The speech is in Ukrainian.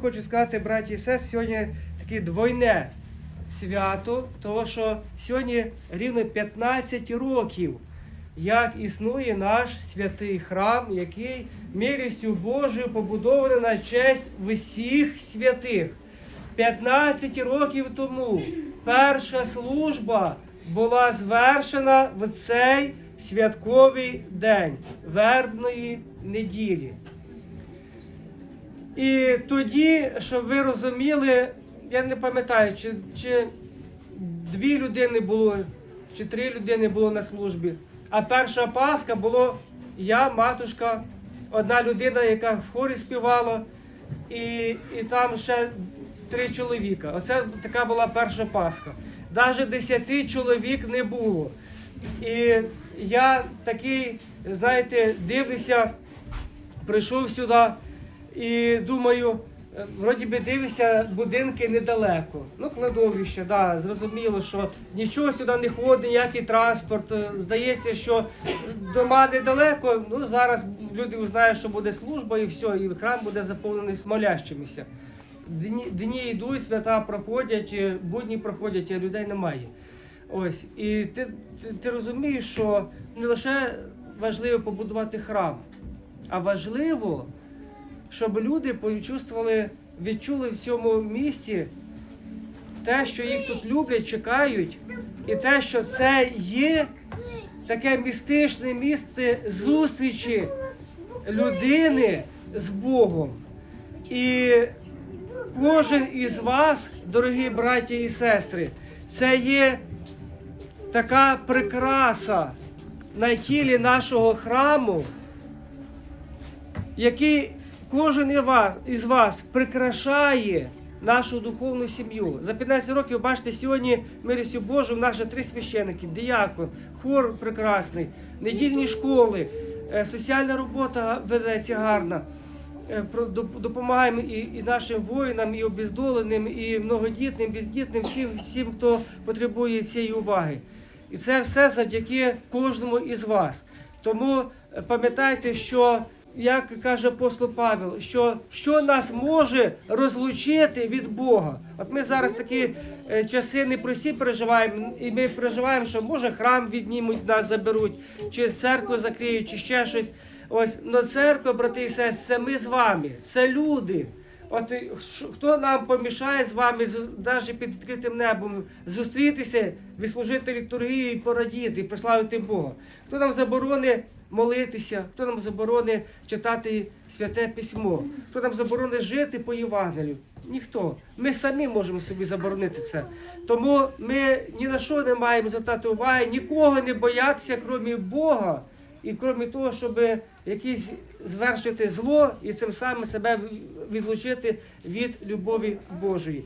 Хочу сказати, браті і сестри, сьогодні таке двойне свято, тому що сьогодні рівно 15 років, як існує наш святий храм, який милістю Божою побудований на честь всіх святих. 15 років тому перша служба була звершена в цей святковий день вербної неділі. І тоді, щоб ви розуміли, я не пам'ятаю, чи, чи дві людини було, чи три людини було на службі. А перша Пасха було я, матушка, одна людина, яка в хорі співала, і, і там ще три чоловіка. Оце така була перша Пасха. Навіть десяти чоловік не було. І я такий, знаєте, дивлюся, прийшов сюди. І думаю, е, вроді би дивишся, будинки недалеко. Ну, кладовище, да, зрозуміло, що нічого сюди не ходить, ніякий транспорт. Е, Здається, що дома недалеко. Ну, зараз люди узнають, що буде служба і все, і храм буде заповнений смолящимися. Дні, дні йдуть, свята проходять, е, будні проходять, а людей немає. Ось. І ти, ти, ти розумієш, що не лише важливо побудувати храм, а важливо щоб люди почувствували, відчули в цьому місці те, що їх тут люблять, чекають, і те, що це є таке містичне місце зустрічі людини з Богом. І кожен із вас, дорогі браті і сестри, це є така прикраса на тілі нашого храму який кожен із вас, прикрашає нашу духовну сім'ю. За 15 років, бачите, сьогодні милістю Божу, в нас вже три священики, діякон, хор прекрасний, недільні школи, е, соціальна робота ведеться гарна. Е, Допомагаємо і, і нашим воїнам, і обездоленим, і многодітним, бездітним, всім, всім, хто потребує цієї уваги. І це все завдяки кожному із вас. Тому е, пам'ятайте, що як каже апостол Павел, що, що нас може розлучити від Бога. От ми зараз такі е, часи непрості переживаємо, і ми переживаємо, що може храм віднімуть, нас заберуть, чи церкву закриють, чи ще щось. Ось но церква, брати і сестри, це ми з вами, це люди. От і хто нам помішає з вами, навіть під відкритим небом, зустрітися, відслужити літургію і порадіти, і прославити Бога? Хто нам заборонить молитися, хто нам заборонить читати святе письмо, хто нам заборонить жити по Євангелію? Ніхто. Ми самі можемо собі заборонити це. Тому ми ні на що не маємо звертати уваги, нікого не боятися, крім Бога. І крім того, щоб якісь звершити зло і цим самим себе відлучити від любові Божої.